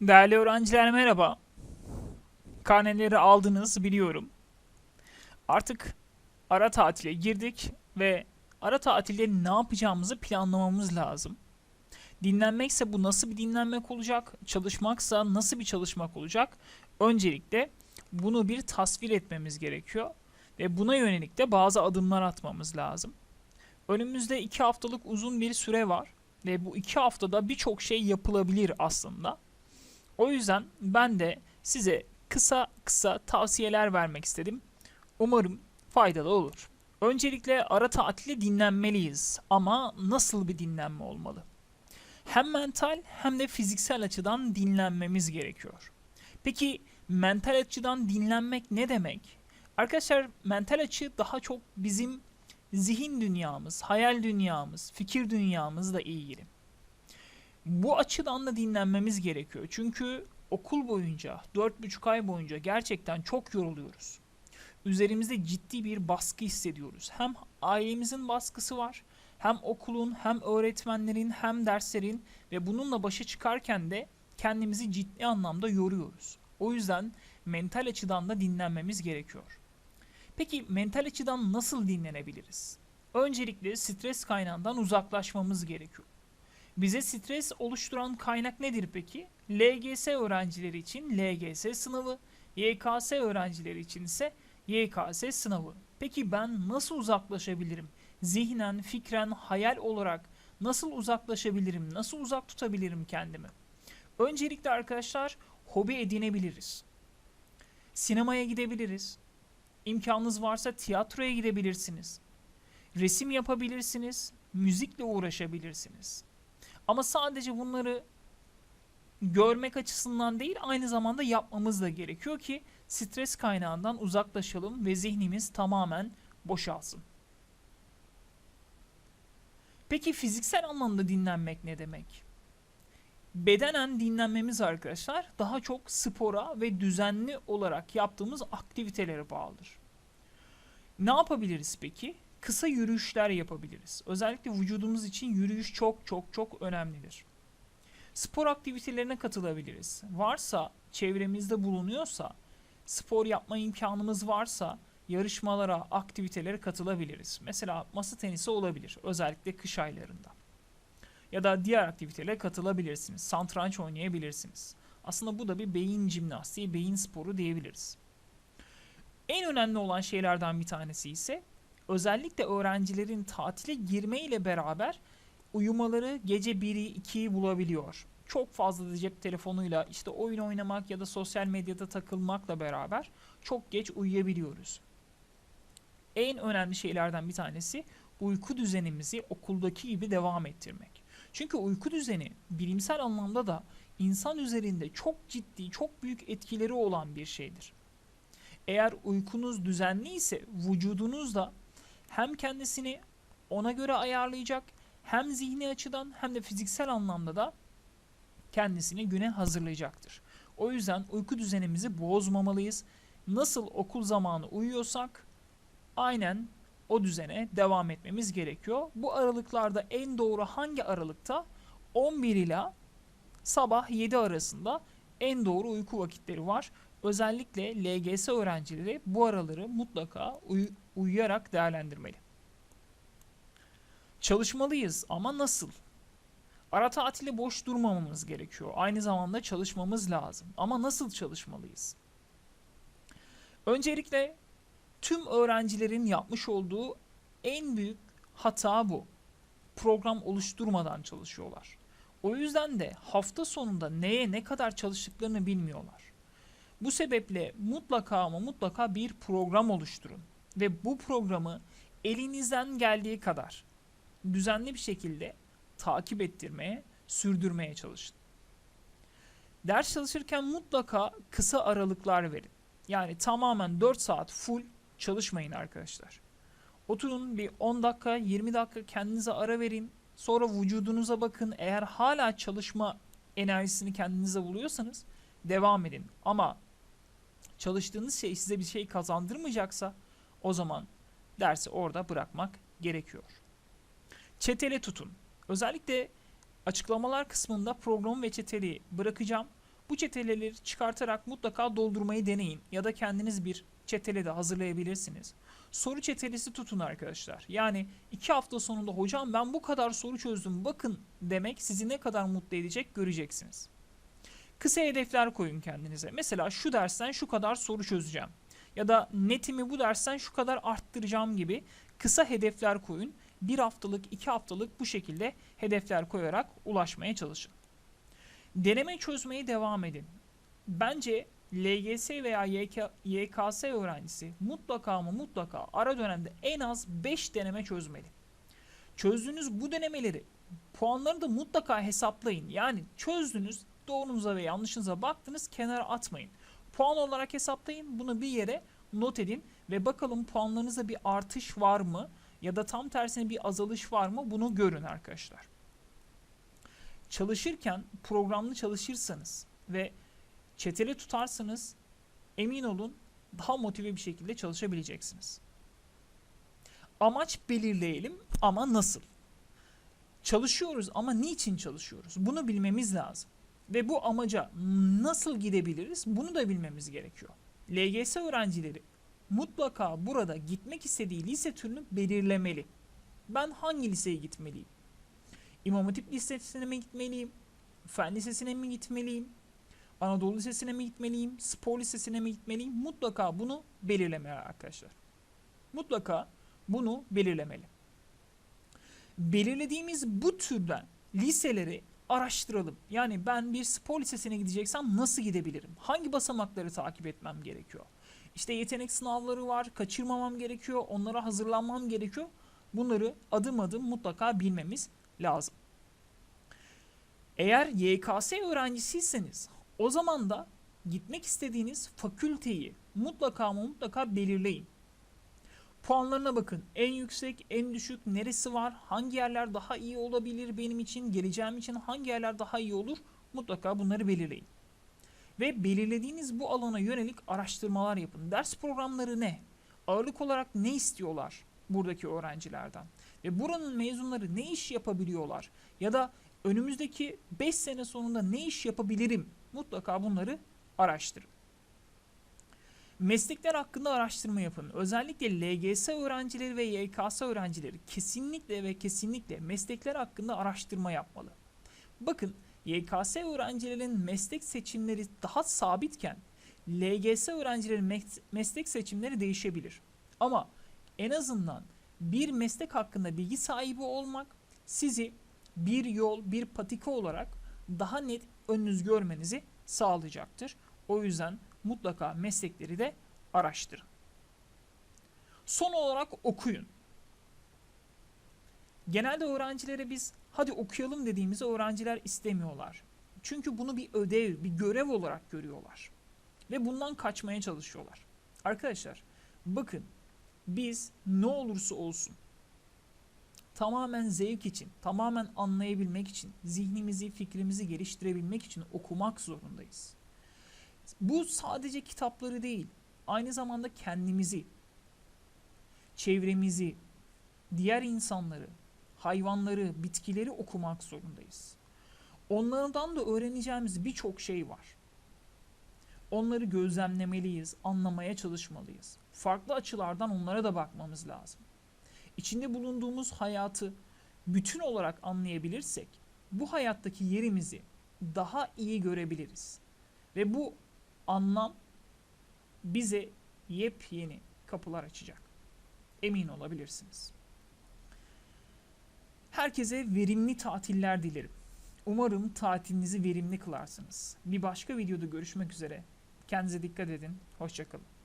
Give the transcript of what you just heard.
Değerli öğrenciler merhaba. Karneleri aldınız biliyorum. Artık ara tatile girdik ve ara tatilde ne yapacağımızı planlamamız lazım. Dinlenmekse bu nasıl bir dinlenmek olacak? Çalışmaksa nasıl bir çalışmak olacak? Öncelikle bunu bir tasvir etmemiz gerekiyor ve buna yönelik de bazı adımlar atmamız lazım. Önümüzde iki haftalık uzun bir süre var ve bu iki haftada birçok şey yapılabilir aslında. O yüzden ben de size kısa kısa tavsiyeler vermek istedim. Umarım faydalı olur. Öncelikle ara tatilde dinlenmeliyiz ama nasıl bir dinlenme olmalı? Hem mental hem de fiziksel açıdan dinlenmemiz gerekiyor. Peki mental açıdan dinlenmek ne demek? Arkadaşlar mental açı daha çok bizim zihin dünyamız, hayal dünyamız, fikir dünyamızla ilgili. Bu açıdan da dinlenmemiz gerekiyor. Çünkü okul boyunca, 4,5 ay boyunca gerçekten çok yoruluyoruz. Üzerimizde ciddi bir baskı hissediyoruz. Hem ailemizin baskısı var, hem okulun, hem öğretmenlerin, hem derslerin ve bununla başa çıkarken de kendimizi ciddi anlamda yoruyoruz. O yüzden mental açıdan da dinlenmemiz gerekiyor. Peki mental açıdan nasıl dinlenebiliriz? Öncelikle stres kaynağından uzaklaşmamız gerekiyor. Bize stres oluşturan kaynak nedir peki? LGS öğrencileri için LGS sınavı, YKS öğrencileri için ise YKS sınavı. Peki ben nasıl uzaklaşabilirim? Zihnen, fikren, hayal olarak nasıl uzaklaşabilirim? Nasıl uzak tutabilirim kendimi? Öncelikle arkadaşlar hobi edinebiliriz. Sinemaya gidebiliriz. İmkanınız varsa tiyatroya gidebilirsiniz. Resim yapabilirsiniz. Müzikle uğraşabilirsiniz. Ama sadece bunları görmek açısından değil aynı zamanda yapmamız da gerekiyor ki stres kaynağından uzaklaşalım ve zihnimiz tamamen boşalsın. Peki fiziksel anlamda dinlenmek ne demek? Bedenen dinlenmemiz arkadaşlar daha çok spora ve düzenli olarak yaptığımız aktivitelere bağlıdır. Ne yapabiliriz peki? Kısa yürüyüşler yapabiliriz. Özellikle vücudumuz için yürüyüş çok çok çok önemlidir. Spor aktivitelerine katılabiliriz. Varsa çevremizde bulunuyorsa, spor yapma imkanımız varsa yarışmalara, aktivitelere katılabiliriz. Mesela masa tenisi olabilir özellikle kış aylarında. Ya da diğer aktivitelere katılabilirsiniz. Santranç oynayabilirsiniz. Aslında bu da bir beyin jimnastiği, beyin sporu diyebiliriz. En önemli olan şeylerden bir tanesi ise özellikle öğrencilerin tatile girme ile beraber uyumaları gece 1'i 2'yi bulabiliyor. Çok fazla da cep telefonuyla işte oyun oynamak ya da sosyal medyada takılmakla beraber çok geç uyuyabiliyoruz. En önemli şeylerden bir tanesi uyku düzenimizi okuldaki gibi devam ettirmek. Çünkü uyku düzeni bilimsel anlamda da insan üzerinde çok ciddi, çok büyük etkileri olan bir şeydir. Eğer uykunuz düzenli ise vücudunuz da hem kendisini ona göre ayarlayacak hem zihni açıdan hem de fiziksel anlamda da kendisini güne hazırlayacaktır. O yüzden uyku düzenimizi bozmamalıyız. Nasıl okul zamanı uyuyorsak aynen o düzene devam etmemiz gerekiyor. Bu aralıklarda en doğru hangi aralıkta? 11 ile sabah 7 arasında en doğru uyku vakitleri var. Özellikle LGS öğrencileri bu araları mutlaka uy- uyuyarak değerlendirmeli. Çalışmalıyız ama nasıl? Ara tatile boş durmamamız gerekiyor. Aynı zamanda çalışmamız lazım. Ama nasıl çalışmalıyız? Öncelikle tüm öğrencilerin yapmış olduğu en büyük hata bu. Program oluşturmadan çalışıyorlar. O yüzden de hafta sonunda neye ne kadar çalıştıklarını bilmiyorlar. Bu sebeple mutlaka ama mutlaka bir program oluşturun ve bu programı elinizden geldiği kadar düzenli bir şekilde takip ettirmeye, sürdürmeye çalışın. Ders çalışırken mutlaka kısa aralıklar verin. Yani tamamen 4 saat full çalışmayın arkadaşlar. Oturun bir 10 dakika, 20 dakika kendinize ara verin. Sonra vücudunuza bakın. Eğer hala çalışma enerjisini kendinize buluyorsanız devam edin. Ama çalıştığınız şey size bir şey kazandırmayacaksa o zaman dersi orada bırakmak gerekiyor. Çetele tutun. Özellikle açıklamalar kısmında programı ve çeteliği bırakacağım. Bu çeteleleri çıkartarak mutlaka doldurmayı deneyin ya da kendiniz bir çetele de hazırlayabilirsiniz. Soru çetelesi tutun arkadaşlar. Yani iki hafta sonunda hocam ben bu kadar soru çözdüm bakın demek sizi ne kadar mutlu edecek göreceksiniz. Kısa hedefler koyun kendinize. Mesela şu dersten şu kadar soru çözeceğim. Ya da netimi bu dersten şu kadar arttıracağım gibi kısa hedefler koyun. Bir haftalık, iki haftalık bu şekilde hedefler koyarak ulaşmaya çalışın. Deneme çözmeye devam edin. Bence LGS veya YK, YKS öğrencisi mutlaka ama mutlaka ara dönemde en az 5 deneme çözmeli. Çözdüğünüz bu denemeleri puanlarını da mutlaka hesaplayın. Yani çözdünüz doğrunuza ve yanlışınıza baktınız kenara atmayın. Puan olarak hesaplayın bunu bir yere not edin ve bakalım puanlarınızda bir artış var mı ya da tam tersine bir azalış var mı bunu görün arkadaşlar. Çalışırken programlı çalışırsanız ve çeteli tutarsanız emin olun daha motive bir şekilde çalışabileceksiniz. Amaç belirleyelim ama nasıl? Çalışıyoruz ama niçin çalışıyoruz? Bunu bilmemiz lazım. Ve bu amaca nasıl gidebiliriz? Bunu da bilmemiz gerekiyor. LGS öğrencileri mutlaka burada gitmek istediği lise türünü belirlemeli. Ben hangi liseye gitmeliyim? İmam Hatip Lisesi'ne mi gitmeliyim? Fen Lisesi'ne mi gitmeliyim? Anadolu Lisesi'ne mi gitmeliyim? Spor Lisesi'ne mi gitmeliyim? Mutlaka bunu belirlemeli arkadaşlar. Mutlaka bunu belirlemeli. Belirlediğimiz bu türden liseleri araştıralım. Yani ben bir spor lisesine gideceksem nasıl gidebilirim? Hangi basamakları takip etmem gerekiyor? İşte yetenek sınavları var, kaçırmamam gerekiyor, onlara hazırlanmam gerekiyor. Bunları adım adım mutlaka bilmemiz lazım. Eğer YKS öğrencisiyseniz o zaman da gitmek istediğiniz fakülteyi mutlaka mutlaka belirleyin. Puanlarına bakın. En yüksek, en düşük neresi var? Hangi yerler daha iyi olabilir benim için? Geleceğim için hangi yerler daha iyi olur? Mutlaka bunları belirleyin. Ve belirlediğiniz bu alana yönelik araştırmalar yapın. Ders programları ne? Ağırlık olarak ne istiyorlar buradaki öğrencilerden? Ve buranın mezunları ne iş yapabiliyorlar? Ya da önümüzdeki 5 sene sonunda ne iş yapabilirim? Mutlaka bunları araştırın. Meslekler hakkında araştırma yapın. Özellikle LGS öğrencileri ve YKS öğrencileri kesinlikle ve kesinlikle meslekler hakkında araştırma yapmalı. Bakın YKS öğrencilerin meslek seçimleri daha sabitken LGS öğrencilerin meslek seçimleri değişebilir. Ama en azından bir meslek hakkında bilgi sahibi olmak sizi bir yol, bir patika olarak daha net önünüz görmenizi sağlayacaktır. O yüzden mutlaka meslekleri de araştırın. Son olarak okuyun. Genelde öğrencilere biz hadi okuyalım dediğimizde öğrenciler istemiyorlar. Çünkü bunu bir ödev, bir görev olarak görüyorlar. Ve bundan kaçmaya çalışıyorlar. Arkadaşlar bakın biz ne olursa olsun tamamen zevk için, tamamen anlayabilmek için, zihnimizi, fikrimizi geliştirebilmek için okumak zorundayız. Bu sadece kitapları değil, aynı zamanda kendimizi, çevremizi, diğer insanları, hayvanları, bitkileri okumak zorundayız. Onlardan da öğreneceğimiz birçok şey var. Onları gözlemlemeliyiz, anlamaya çalışmalıyız. Farklı açılardan onlara da bakmamız lazım. İçinde bulunduğumuz hayatı bütün olarak anlayabilirsek bu hayattaki yerimizi daha iyi görebiliriz. Ve bu anlam bize yepyeni kapılar açacak. Emin olabilirsiniz. Herkese verimli tatiller dilerim. Umarım tatilinizi verimli kılarsınız. Bir başka videoda görüşmek üzere. Kendinize dikkat edin. Hoşçakalın.